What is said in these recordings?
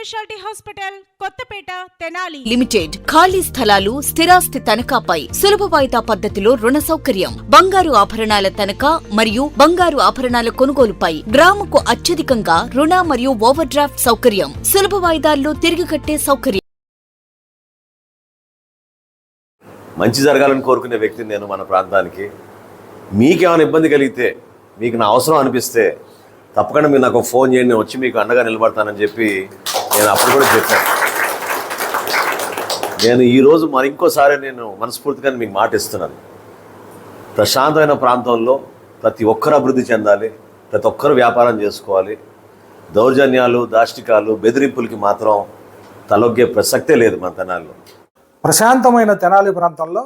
Speciality hospital Kothapeta Tenali. Limited ఖాళీ స్థలాలు స్థిరాస్తి తనఖాపై సులభ వాయిదా పద్ధతిలో రుణ సౌకర్యం. బంగారు ఆభరణాల తనఖా మరియు బంగారు ఆభరణాల కొనుగోలుపై గ్రాముకు అత్యధికంగా రుణ మరియు ఓవర్ డ్రాఫ్ట్ సౌకర్యం. సులభ వాయిదాల్లో తిరిగి కట్టే సౌకర్యం. మంచి జరగాలని కోరుకునే వ్యక్తిని నేను మన ప్రాంతానికి. మీకేమైనా ఇబ్బంది కలిగితే మీకు నా అవసరం అనిపిస్తే తప్పకుండా మీరు నాకు ఫోన్ చేయండి వచ్చి మీకు అండగా నిలబడతానని చెప్పి నేను అప్పుడు కూడా చెప్పాను. నేను ఈరోజు మరి ఇంకోసారి నేను మనస్ఫూర్తిగా మీకు మాట ఇస్తున్నాను. ప్రశాంతమైన ప్రాంతంలో ప్రతి ఒక్కరు అభివృద్ధి చెందాలి ప్రతి ఒక్కరు వ్యాపారం చేసుకోవాలి. దౌర్జన్యాలు దాష్టికాలు బెదిరింపులకి మాత్రం తలొగ్గే ప్రసక్తే లేదు మన తెనాల్లో. ప్రశాంతమైన తెనాలి ప్రాంతంలో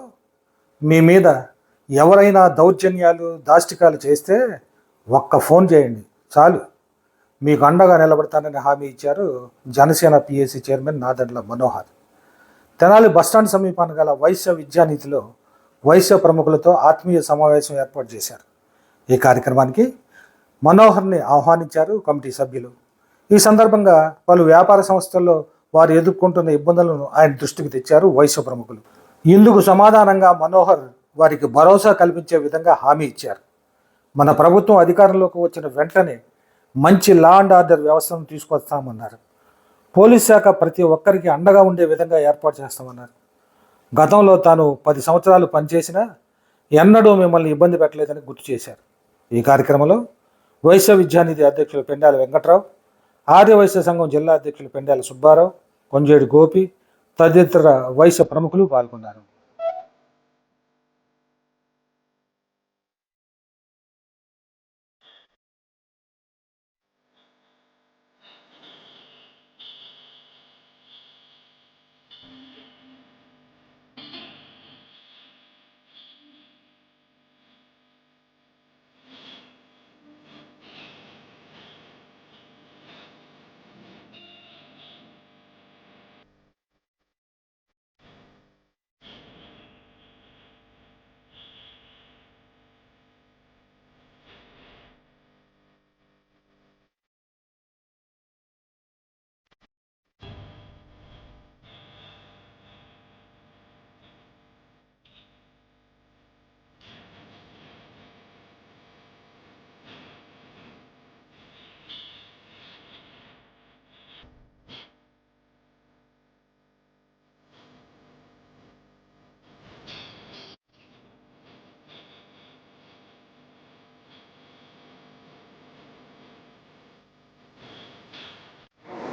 మీ మీద ఎవరైనా దౌర్జన్యాలు దాష్టికాలు చేస్తే ఒక్క ఫోన్ చేయండి. చాలు. మీకు అండగా నిలబడతానని హామీ ఇచ్చారు Janasena PSC chairman Nadendla Manohar. Tenali bus stand సమీపాన గల వైశ్య విద్యానీతిలో వైశ్య ప్రముఖులతో ఆత్మీయ సమావేశం ఏర్పాటు చేశారు. ఈ కార్యక్రమానికి మనోహర్ని ఆహ్వానించారు కమిటీ సభ్యులు. ఈ సందర్భంగా పలు వ్యాపార సంస్థల్లో వారు ఎదుర్కొంటున్న ఇబ్బందులను ఆయన దృష్టికి తెచ్చారు వైశ్య ప్రముఖులు. ఇందుకు సమాధానంగా మనోహర్ వారికి భరోసా కల్పించే విధంగా హామీ ఇచ్చారు. మన ప్రభుత్వం అధికారంలోకి వచ్చిన వెంటనే మంచి లా అండ్ ఆర్డర్ వ్యవస్థను తీసుకొస్తామన్నారు. పోలీస్ శాఖ ప్రతి ఒక్కరికి అండగా ఉండే విధంగా ఏర్పాటు చేస్తామన్నారు. గతంలో తాను పది సంవత్సరాలు పనిచేసినా ఎన్నడూ మిమ్మల్ని ఇబ్బంది పెట్టలేదని గుర్తు చేశారు. ఈ కార్యక్రమంలో వైశ్య విద్యానిధి అధ్యక్షులు పెండాల వెంకట్రావు ఆర్య వైశ్య సంఘం జిల్లా అధ్యక్షులు పెండాల సుబ్బారావు కొంజేడు గోపి తదితర వైశ్య ప్రముఖులు పాల్గొన్నారు.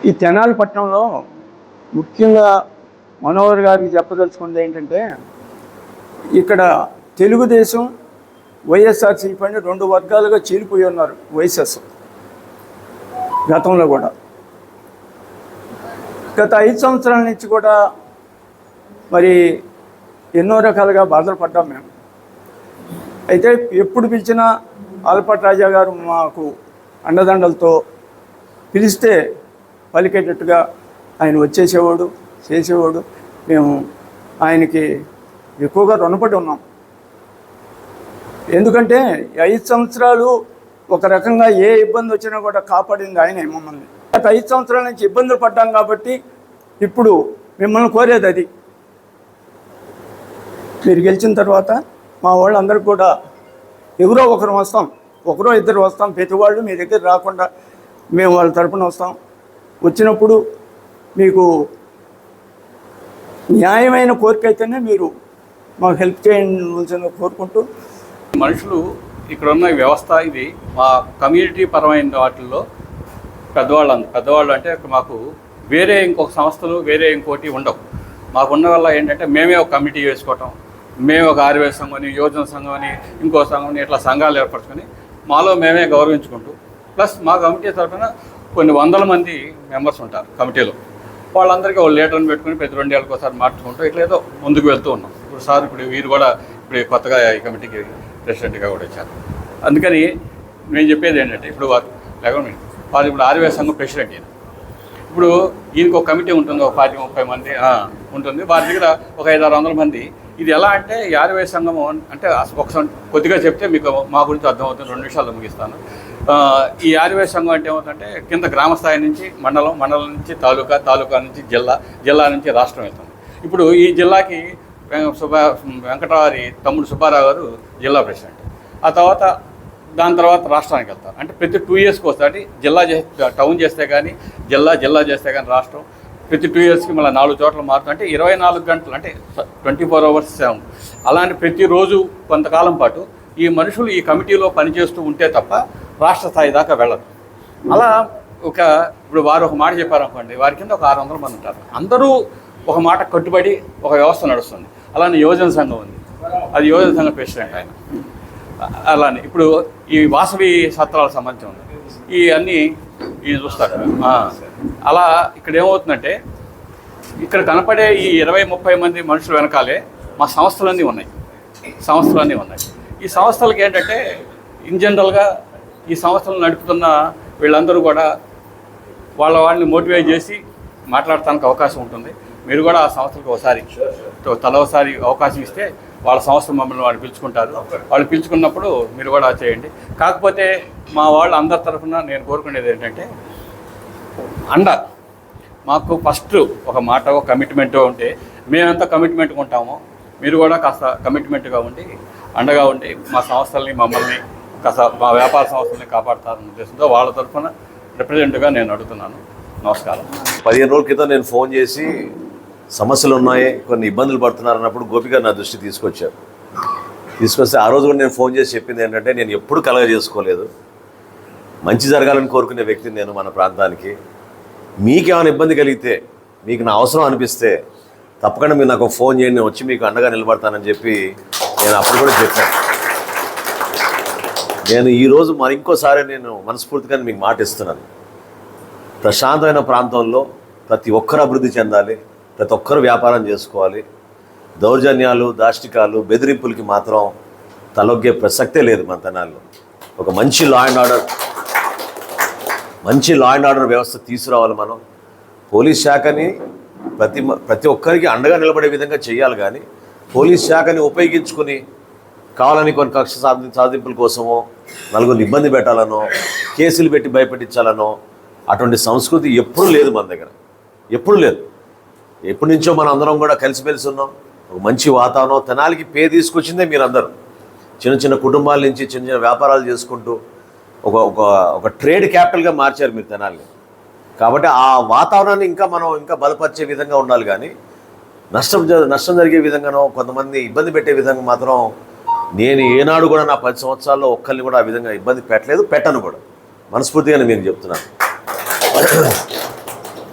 ఈ తెనాలి పట్టణంలో ముఖ్యంగా మనోహర్ గారికి చెప్పదలుచుకున్నది ఏంటంటే ఇక్కడ తెలుగుదేశం వైఎస్ఆర్సీపీ అని రెండు వర్గాలుగా చీలిపోయి ఉన్నారు వైఎస్ఎస్ గతంలో కూడా. గత ఐదు సంవత్సరాల నుంచి కూడా మరి ఎన్నో రకాలుగా బాధలు పడ్డాం మేము. అయితే ఎప్పుడు పిలిచినా ఆల్పట్ రాజా గారు మాకు అండదండలతో పిలిస్తే పలికేటట్టుగా ఆయన వచ్చేసేవాడు చేసేవాడు. మేము ఆయనకి ఎక్కువగా రుణపడి ఉన్నాం. ఎందుకంటే ఐదు సంవత్సరాలు ఒక రకంగా ఏ ఇబ్బంది వచ్చినా కూడా కాపాడింది ఆయన మమ్మల్ని. గత ఐదు సంవత్సరాల నుంచి ఇబ్బందులు పడ్డాం కాబట్టి ఇప్పుడు మిమ్మల్ని కోరేది అది. మీరు గెలిచిన తర్వాత మా వాళ్ళందరూ కూడా ఎవరో ఒకరు వస్తాం ఒకరో ఇద్దరు వస్తాం ప్రతి వాళ్ళు మీ దగ్గర రాకుండా మేము వాళ్ళ తరపున వస్తాం. వచ్చినప్పుడు మీకు న్యాయమైన కోరిక అయితేనే మీరు మాకు హెల్ప్ చేయవలసిందిగా కోరుకుంటూ మనుషులు ఇక్కడ ఉన్న వ్యవస్థ ఇది మా కమ్యూనిటీ పరమైన వాటిల్లో పెద్దవాళ్ళు పెద్దవాళ్ళు అంటే మాకు వేరే ఇంకొక సంస్థలు వేరే ఇంకోటి ఉండవు. మాకున్న వల్ల ఏంటంటే మేమే ఒక కమిటీ వేసుకోవటం మేము ఒక ఆర్యవేశ సంఘం అని యోజన సంఘం అని ఇంకో సంఘం అని ఇట్లా సంఘాలు ఏర్పరచుకొని మాలో మేమే గౌరవించుకుంటూ ప్లస్ మా కమిటీ తరఫున కొన్ని వందల మంది మెంబర్స్ ఉంటారు కమిటీలో. వాళ్ళందరికీ ఒక లీటర్ని పెట్టుకుని ప్రతి రెండేళ్ళకి ఒకసారి మార్చుకుంటూ ఇట్లా ఏదో ముందుకు వెళ్తూ ఉన్నాం. ఇప్పుడు సార్ ఇప్పుడు వీరు కూడా ఇప్పుడు కొత్తగా ఈ కమిటీకి ప్రెసిడెంట్గా కూడా వచ్చారు. అందుకని నేను చెప్పేది ఏంటంటే ఇప్పుడు వారు లేకుండా వారు ఇప్పుడు ఆర్వే సంఘం ప్రెసిడెంట్ ఈయన. ఇప్పుడు ఈయనకి ఒక కమిటీ ఉంటుంది ఒక పార్టీ ముప్పై మంది ఉంటుంది. వారి దగ్గర ఒక ఐదు ఆరు వందల మంది. ఇది ఎలా అంటే ఈ ఆర్వే సంఘం అంటే ఒకసారి కొద్దిగా చెప్తే మీకు మా గురించి అర్థమవుతుంది. రెండు నిమిషాలు ముగిస్తాను. ఈ ఆర్వే సంఘం అంటే ఏమవుతుందంటే కింద గ్రామ స్థాయి నుంచి మండలం మండలం నుంచి తాలూకా తాలూకా నుంచి జిల్లా జిల్లా నుంచి రాష్ట్రం వెళ్తుంది. ఇప్పుడు ఈ జిల్లాకి సుబ్బా వెంకటవారి తమ్ముడు సుబ్బారావు గారు జిల్లా ప్రెసిడెంట్. ఆ తర్వాత దాని తర్వాత రాష్ట్రానికి వెళ్తారు. అంటే ప్రతి టూ ఇయర్స్కి ఒకసారి జిల్లా చే టౌన్ చేస్తే కానీ జిల్లా జిల్లా చేస్తే కానీ రాష్ట్రం. ప్రతి టూ ఇయర్స్కి మళ్ళీ నాలుగు చోట్ల మారుతుంది. అంటే ఇరవై నాలుగు గంటలు అంటే ట్వంటీ ఫోర్ అవర్స్ సెవెన్. అలాంటి ప్రతిరోజు కొంతకాలం పాటు ఈ మనుషులు ఈ కమిటీలో పనిచేస్తూ ఉంటే తప్ప రాష్ట్ర స్థాయి దాకా వెళ్ళదు. అలా ఒక ఇప్పుడు వారు ఒక మాట చెప్పారనుకోండి వారి కింద ఒక ఆరు వందల మంది ఉంటారు. అందరూ ఒక మాట కట్టుబడి ఒక వ్యవస్థ నడుస్తుంది. అలానే యువజన సంఘం ఉంది. అది యువజన సంఘం ప్రెసిడెంట్ ఆయన. అలానే ఇప్పుడు ఈ వాసవి సత్రాల సంబంధించి ఉంది. ఈ అన్నీ ఈ చూస్తారు. అలా ఇక్కడ ఏమవుతుందంటే ఇక్కడ కనపడే ఈ ఇరవై ముప్పై మంది మనుషులు వెనకాలే మా సంస్థలన్నీ ఉన్నాయి. సంస్థలన్నీ ఉన్నాయి. ఈ సంస్థలకి ఏంటంటే ఇన్ జనరల్గా ఈ సంస్థలు నడుపుతున్న వీళ్ళందరూ కూడా వాళ్ళ వాళ్ళని మోటివేట్ చేసి మాట్లాడటానికి అవకాశం ఉంటుంది. మీరు కూడా ఆ సంస్థలకు ఒకసారి తల ఒకసారి అవకాశం ఇస్తే వాళ్ళ సంస్థ మమ్మల్ని వాళ్ళు పిలుచుకుంటారు. వాళ్ళు పిలుచుకున్నప్పుడు మీరు కూడా చేయండి. కాకపోతే మా వాళ్ళు అందరి తరఫున నేను కోరుకునేది ఏంటంటే అండ మాకు ఫస్ట్ ఒక మాట ఒక కమిట్మెంట్ ఉంటే మేమెంత కమిట్మెంట్గా ఉంటామో మీరు కూడా కాస్త కమిట్మెంట్గా ఉండి అండగా ఉండి మా సంస్థల్ని మమ్మల్ని కాస్త మా వ్యాపార సంస్థల్ని కాపాడుతారన్న ఉద్దేశంతో వాళ్ళ తరఫున రిప్రజెంట్గా నేను అడుగుతున్నాను. నమస్కారం. పదిహేను రోజుల క్రితం నేను ఫోన్ చేసి సమస్యలు ఉన్నాయి కొన్ని ఇబ్బందులు పడుతున్నారన్నప్పుడు గోపిక నా దృష్టి తీసుకొచ్చారు. తీసుకొస్తే ఆ రోజు కూడా నేను ఫోన్ చేసి చెప్పింది ఏంటంటే నేను ఎప్పుడు కలగ చేసుకోలేదు. మంచి జరగాలని కోరుకునే వ్యక్తిని నేను మన ప్రాంతానికి. మీకేమైనా ఇబ్బంది కలిగితే మీకు నా అవసరం అనిపిస్తే తప్పకుండా మీరు నాకు ఫోన్ చేయండి వచ్చి మీకు అండగా నిలబడతానని చెప్పి నేను అప్పుడు కూడా చెప్పాను. నేను ఈరోజు మరి ఇంకోసారి నేను మనస్ఫూర్తిగా మీకు మాట ఇస్తున్నాను. ప్రశాంతమైన ప్రాంతంలో ప్రతి ఒక్కరు అభివృద్ధి చెందాలి ప్రతి ఒక్కరు వ్యాపారం చేసుకోవాలి. దౌర్జన్యాలు దాష్టికాలు బెదిరింపులకి మాత్రం తలొగ్గే ప్రసక్తే లేదు మన తనాల్లో. ఒక మంచి లా అండ్ ఆర్డర్ మంచి లా అండ్ ఆర్డర్ వ్యవస్థ తీసుకురావాలి మనం. పోలీస్ శాఖని ప్రతి మ- ప్రతి ఒక్కరికి అండగా నిలబడే విధంగా చేయాలి కానీ పోలీస్ శాఖని ఉపయోగించుకుని కావాలని కొన్ని కక్ష సాధి సాధింపుల కోసమో నలుగురిని ఇబ్బంది పెట్టాలనో కేసులు పెట్టి భయపెట్టించాలనో అటువంటి సంస్కృతి ఎప్పుడూ లేదు మన దగ్గర. ఎప్పుడు లేదు. ఎప్పటి నుంచో మనం అందరం కూడా కలిసిమెలిసి ఉన్నాం. ఒక మంచి వాతావరణం తెనాలికి పే తీసుకొచ్చిందే మీరందరూ. చిన్న చిన్న కుటుంబాల నుంచి చిన్న చిన్న వ్యాపారాలు చేసుకుంటూ ఒక ఒక ఒక ట్రేడ్ క్యాపిటల్గా మార్చారు మీరు తెనాలిని. కాబట్టి ఆ వాతావరణాన్ని ఇంకా మనం ఇంకా బలపరిచే విధంగా ఉండాలి కానీ నష్టం నష్టం జరిగే విధంగానో కొంతమంది ఇబ్బంది పెట్టే విధంగా మాత్రం నేను ఏనాడు కూడా నా పది సంవత్సరాల్లో ఒక్కరిని కూడా ఆ విధంగా ఇబ్బంది పెట్టలేదు పెట్టను కూడా. మనస్ఫూర్తిగానే నేను చెప్తున్నాను.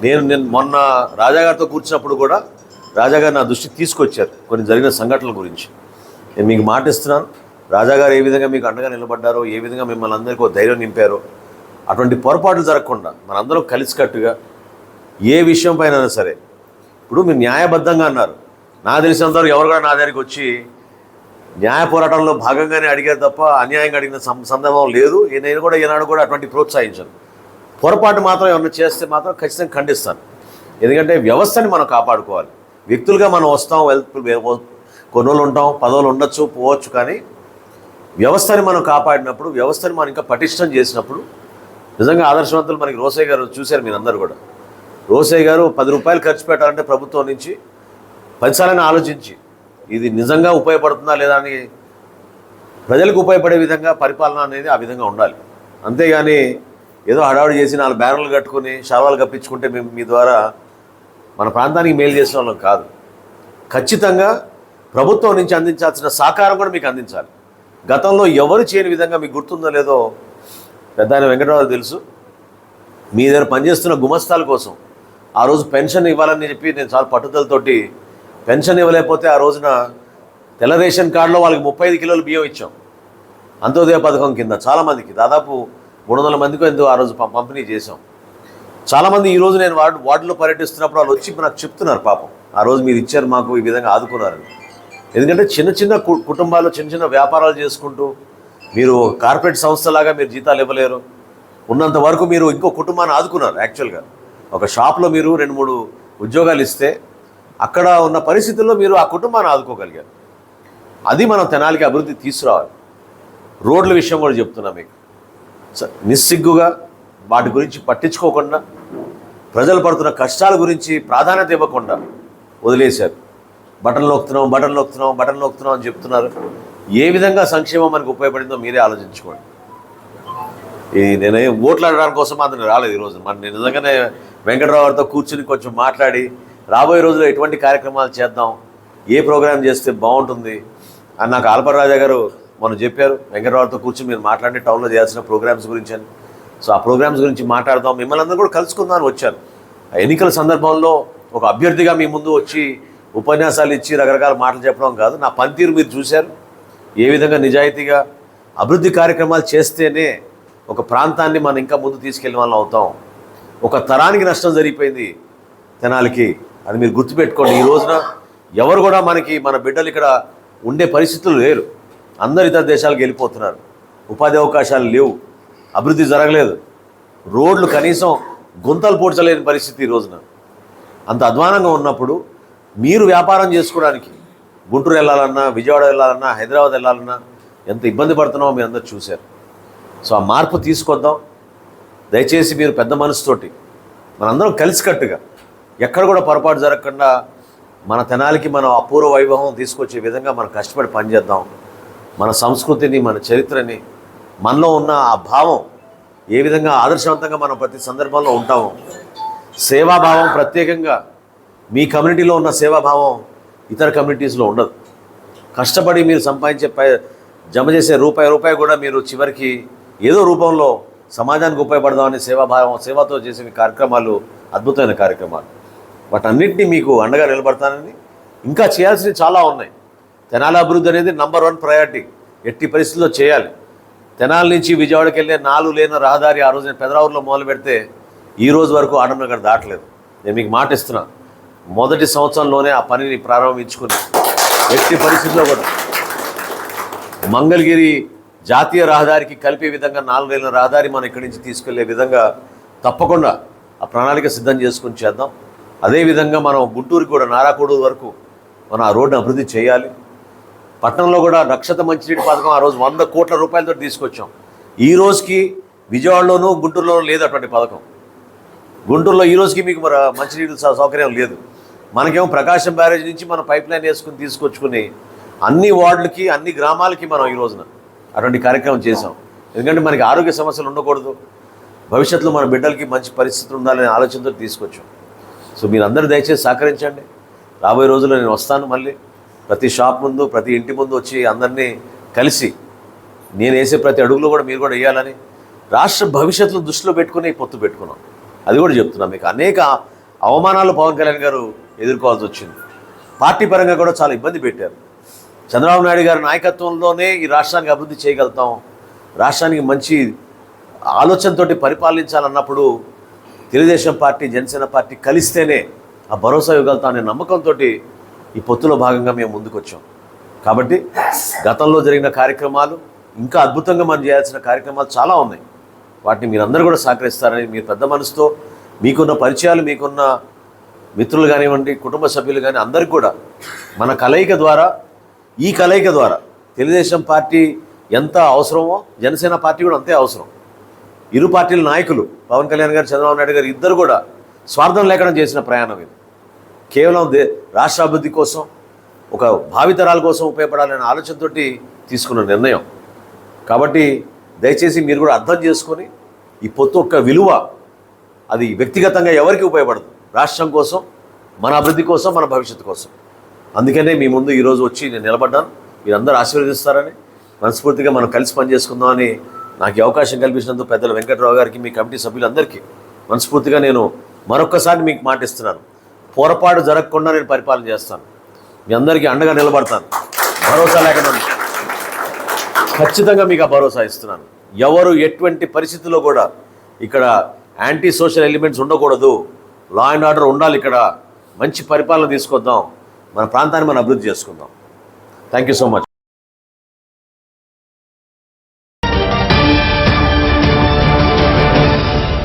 నేను నేను మొన్న రాజాగారితో కూర్చున్నప్పుడు కూడా రాజాగారు నా దృష్టికి తీసుకొచ్చారు కొన్ని జరిగిన సంఘటనల గురించి. నేను మీకు మాటిస్తున్నాను రాజాగారు ఏ విధంగా మీకు అండగా నిలబడ్డారో ఏ విధంగా మిమ్మల్ని అందరికీ ఒక ధైర్యం నింపారో అటువంటి పొరపాట్లు జరగకుండా మనందరం కలిసికట్టుగా ఏ విషయం పైన సరే. ఇప్పుడు మీరు న్యాయబద్ధంగా అన్నారు. నా తెలిసినంతవరకు ఎవరు కూడా నా దగ్గరికి వచ్చి న్యాయ పోరాటంలో భాగంగానే అడిగారు తప్ప అన్యాయంగా అడిగిన సం- సందర్భం లేదు. నేను కూడా ఈనాడు కూడా అటువంటి ప్రోత్సహించను పొరపాటు మాత్రం ఏమన్నా చేస్తే మాత్రం ఖచ్చితంగా ఖండిస్తాను. ఎందుకంటే వ్యవస్థని మనం కాపాడుకోవాలి. వ్యక్తులుగా మనం వస్తాం కొనులు కొన్ని రోజులు ఉంటాం పదవులు ఉండొచ్చు పోవచ్చు కానీ వ్యవస్థని మనం కాపాడినప్పుడు వ్యవస్థని మనం ఇంకా పటిష్టం చేసినప్పుడు నిజంగా ఆదర్శవంతులు మనకి రోసయ్య గారు చూశారు మీరందరూ కూడా. రోసయ్య గారు పది రూపాయలు ఖర్చు పెట్టాలంటే ప్రభుత్వం నుంచి పదిసార్లు ఆలోచించి ఇది నిజంగా ఉపయోగపడుతుందా లేదా అని ప్రజలకు ఉపయోగపడే విధంగా పరిపాలన అనేది ఆ విధంగా ఉండాలి. అంతేగాని ఏదో హడావుడి చేసి నాలుగు బ్యానర్లు కట్టుకుని శవాలు కప్పించుకుంటే మేము మీ ద్వారా మన ప్రాంతానికి మేలు చేసిన వాళ్ళం కాదు. ఖచ్చితంగా ప్రభుత్వం నుంచి అందించాల్సిన సహకారం కూడా మీకు అందించాలి. గతంలో ఎవరు చేయని విధంగా మీకు గుర్తుందో లేదో పెద్ద ఆయన వెంకటరావు తెలుసు. మీ దగ్గర పనిచేస్తున్న గుమస్తాల కోసం ఆ రోజు పెన్షన్ ఇవ్వాలని చెప్పి నేను చాలా పట్టుదలతోటి పెన్షన్ ఇవ్వలేకపోతే ఆ రోజున తెల్ల రేషన్ కార్డులో వాళ్ళకి ముప్పై ఐదు కిలోలు బియ్యం ఇచ్చాం. అంత్యోదయ పథకం కింద చాలామందికి దాదాపు మూడు వందల మందికి ఎందుకు ఆ రోజు పంపిణీ చేసాం చాలామంది ఈరోజు నేను వార్డు వార్డులో పర్యటిస్తున్నప్పుడు వాళ్ళు వచ్చి నాకు చెప్తున్నారు పాపం. ఆ రోజు మీరు ఇచ్చారు మాకు ఈ విధంగా ఆదుకున్నారని. ఎందుకంటే చిన్న చిన్న కు- కుటుంబాలు చిన్న చిన్న వ్యాపారాలు చేసుకుంటూ మీరు కార్పొరేట్ సంస్థలాగా మీరు జీతాలు ఇవ్వలేరు. ఉన్నంత వరకు మీరు ఇంకో కుటుంబాన్ని ఆదుకున్నారు యాక్చువల్గా. ఒక షాప్లో మీరు రెండు మూడు ఉద్యోగాలు ఇస్తే అక్కడ ఉన్న పరిస్థితుల్లో మీరు ఆ కుటుంబాన్ని ఆదుకోగలిగారు. అది మనం తెనాలికి అభివృద్ధి తీసుకురావాలి. రోడ్ల విషయం కూడా చెప్తున్నా మీకు. స- నిస్సిగ్గుగా వాటి గురించి పట్టించుకోకుండా ప్రజలు పడుతున్న కష్టాల గురించి ప్రాధాన్యత ఇవ్వకుండా వదిలేశారు. బటన్ నొక్కుతున్నాం బటన్ నొక్కుతున్నాం బటన్ నొక్కుతున్నాం అని చెప్తున్నారు. ఏ విధంగా సంక్షేమం మనకు ఉపయోగపడిందో మీరే ఆలోచించుకోండి. ఈ నేనే కోసం అతను రాలేదు ఈరోజు. మన నేను నిజంగానే వెంకటరావు గారితో కూర్చుని కొంచెం మాట్లాడి రాబోయే రోజుల్లో ఎటువంటి కార్యక్రమాలు చేద్దాం? ఏ ప్రోగ్రామ్ చేస్తే బాగుంటుంది? అని నాకు ఆల్పరాజా గారు మనం చెప్పారు. వెంకటరావుతో కూర్చుని మీరు మాట్లాడి టౌన్లో చేయాల్సిన ప్రోగ్రామ్స్ గురించి అని. సో ఆ ప్రోగ్రామ్స్ గురించి మాట్లాడదాం. మిమ్మల్ని అందరూ కూడా కలుసుకుందామని వచ్చారు వచ్చాను. ఆ ఎన్నికల సందర్భంలో ఒక అభ్యర్థిగా మీ ముందు వచ్చి ఉపన్యాసాలు ఇచ్చి రకరకాల మాటలు చెప్పడం కాదు. నా పనితీరు మీరు చూశారు. ఏ విధంగా నిజాయితీగా అభివృద్ధి కార్యక్రమాలు చేస్తేనే ఒక ప్రాంతాన్ని మనం ఇంకా ముందు తీసుకెళ్ళిన వాళ్ళం అవుతాం. ఒక తరానికి నష్టం జరిగిపోయింది తెనాలికి. అది మీరు గుర్తుపెట్టుకోండి. ఈ రోజున ఎవరు కూడా మనకి మన బిడ్డలు ఇక్కడ ఉండే పరిస్థితులు లేరు. అందరు ఇతర దేశాలకు వెళ్ళిపోతున్నారు. ఉపాధి అవకాశాలు లేవు. అభివృద్ధి జరగలేదు. రోడ్లు కనీసం గుంతలు పూడ్చలేని పరిస్థితి ఈ రోజున. అంత అధ్వానంగా ఉన్నప్పుడు మీరు వ్యాపారం చేసుకోవడానికి గుంటూరు వెళ్ళాలన్నా విజయవాడ వెళ్ళాలన్నా హైదరాబాద్ వెళ్ళాలన్నా ఎంత ఇబ్బంది పడుతున్నామో మీ అందరు చూశారు. సో ఆ మార్పు తీసుకొద్దాం. దయచేసి మీరు పెద్ద మనసుతోటి మనందరం కలిసికట్టుగా ఎక్కడ కూడా పొరపాటు జరగకుండా మన తెనాలికి మనం అపూర్వ వైభవం తీసుకొచ్చే విధంగా మనం కష్టపడి పనిచేద్దాం. మన సంస్కృతిని మన చరిత్రని మనలో ఉన్న ఆ భావం ఏ విధంగా ఆదర్శవంతంగా మనం ప్రతి సందర్భంలో ఉంటామో సేవాభావం ప్రత్యేకంగా మీ కమ్యూనిటీలో ఉన్న సేవాభావం ఇతర కమ్యూనిటీస్లో ఉండదు. కష్టపడి మీరు సంపాదించే పై జమ చేసే రూపాయి రూపాయి కూడా మీరు చివరికి ఏదో రూపంలో సమాజానికి ఉపయోగపడదామని సేవాభావం సేవతో చేసే కార్యక్రమాలు అద్భుతమైన కార్యక్రమాలు. వాటన్నిటినీ మీకు అండగా నిలబడతానని ఇంకా చేయాల్సినవి చాలా ఉన్నాయి. తెనాలి అభివృద్ధి అనేది నంబర్ వన్ ప్రయారిటీ ఎట్టి పరిస్థితుల్లో చేయాలి. తెనాలి నుంచి విజయవాడకి వెళ్ళే నాలుగు లేని రహదారి ఆ రోజు నేను పెదరావులో మొదలు పెడితే ఈ రోజు వరకు ఆడంనగర్ దాటలేదు. నేను మీకు మాట ఇస్తున్నా. మొదటి సంవత్సరంలోనే ఆ పనిని ప్రారంభించుకుని ఎట్టి పరిస్థితుల్లో కూడా. మంగళగిరి జాతీయ రహదారికి కలిపే విధంగా నాలుగు లేని రహదారి మనం ఇక్కడి నుంచి తీసుకెళ్ళే విధంగా తప్పకుండా ఆ ప్రణాళిక సిద్ధం చేసుకుని చేద్దాం. అదేవిధంగా మనం గుంటూరుకి కూడా నారాకోడూరు వరకు మనం ఆ రోడ్డును అభివృద్ధి చేయాలి. పట్టణంలో కూడా రక్షత మంచినీటి పథకం ఆ రోజు వంద కోట్ల రూపాయలతో తీసుకొచ్చాం. ఈ రోజుకి విజయవాడలోనూ గుంటూరులోనూ లేదు అటువంటి పథకం. గుంటూరులో ఈ రోజుకి మీకు మరి మంచినీటి సౌకర్యం లేదు. మనకేమో ప్రకాశం బ్యారేజ్ నుంచి మనం పైప్ లైన్ వేసుకుని తీసుకొచ్చుకుని అన్ని వార్డులకి అన్ని గ్రామాలకి మనం ఈ రోజున అటువంటి కార్యక్రమం చేసాం ఎందుకంటే మనకి ఆరోగ్య సమస్యలు ఉండకూడదు. భవిష్యత్తులో మన బిడ్డలకి మంచి పరిస్థితులు ఉండాలనే ఆలోచనతో తీసుకొచ్చాం. సో మీరందరూ దయచేసి సహకరించండి. రాబోయే రోజుల్లో నేను వస్తాను మళ్ళీ. ప్రతి షాప్ ముందు ప్రతి ఇంటి ముందు వచ్చి అందరినీ కలిసి నేను వేసే ప్రతి అడుగులో కూడా మీరు కూడా వేయాలని రాష్ట్ర భవిష్యత్తును దృష్టిలో పెట్టుకుని పొత్తు పెట్టుకున్నాం. అది కూడా చెప్తున్నాం. మీకు అనేక అవమానాలు పవన్ కళ్యాణ్ గారు ఎదుర్కోవాల్సి వచ్చింది. పార్టీ పరంగా కూడా చాలా ఇబ్బంది పెట్టారు. చంద్రబాబు నాయుడు గారి నాయకత్వంలోనే ఈ రాష్ట్రానికి అభివృద్ధి చేయగలుగుతాం. రాష్ట్రానికి మంచి ఆలోచనతోటి పరిపాలించాలన్నప్పుడు తెలుగుదేశం పార్టీ జనసేన పార్టీ కలిస్తేనే ఆ భరోసా ఇవ్వగలుగుతాం అనే నమ్మకంతో ఈ పొత్తులో భాగంగా మేము ముందుకు వచ్చాం కాబట్టి గతంలో జరిగిన కార్యక్రమాలు ఇంకా అద్భుతంగా మనం చేయాల్సిన కార్యక్రమాలు చాలా ఉన్నాయి. వాటిని మీరందరూ కూడా సహకరిస్తారని మీరు పెద్ద మనసుతో మీకున్న పరిచయాలు మీకున్న మిత్రులు కానివ్వండి కుటుంబ సభ్యులు కానీ అందరికీ కూడా మన కలయిక ద్వారా ఈ కలయిక ద్వారా తెలుగుదేశం పార్టీ ఎంత అవసరమో జనసేన పార్టీ కూడా అంతే అవసరం. ఇరు పార్టీల నాయకులు పవన్ కళ్యాణ్ గారు చంద్రబాబు నాయుడు గారు ఇద్దరు కూడా స్వార్థం లేకుండా చేసిన ప్రయాణం ఇది. కేవలం దే రాష్ట్ర అభివృద్ధి కోసం ఒక భావితరాల కోసం ఉపయోగపడాలనే ఆలోచనతోటి తీసుకున్న నిర్ణయం. కాబట్టి దయచేసి మీరు కూడా అర్థం చేసుకొని ఈ పొత్తు యొక్క విలువ అది వ్యక్తిగతంగా ఎవరికి ఉపయోగపడదు. రాష్ట్రం కోసం మన అభివృద్ధి కోసం మన భవిష్యత్తు కోసం. అందుకనే మీ ముందు ఈరోజు వచ్చి నేను నిలబడ్డాను. మీరందరూ ఆశీర్వదిస్తారని మనస్ఫూర్తిగా మనం కలిసి పనిచేసుకుందామని నాకు అవకాశం కల్పించినందుకు పెద్దల వెంకట్రావు గారికి మీ కమిటీ సభ్యులందరికీ మనస్ఫూర్తిగా నేను మరొక్కసారి మీకు మాటిస్తున్నాను పొరపాటు జరగకుండా నేను పరిపాలన చేస్తాను. మీ అందరికీ అండగా నిలబడతాను. భరోసా లేకుండా ఖచ్చితంగా మీకు ఆ భరోసా ఇస్తున్నాను. ఎవరు ఎటువంటి పరిస్థితుల్లో కూడా ఇక్కడ యాంటీ సోషల్ ఎలిమెంట్స్ ఉండకూడదు. లా అండ్ ఆర్డర్ ఉండాలి ఇక్కడ. మంచి పరిపాలన తీసుకొద్దాం. మన ప్రాంతాన్ని మనం అభివృద్ధి చేసుకుందాం. Thank you so much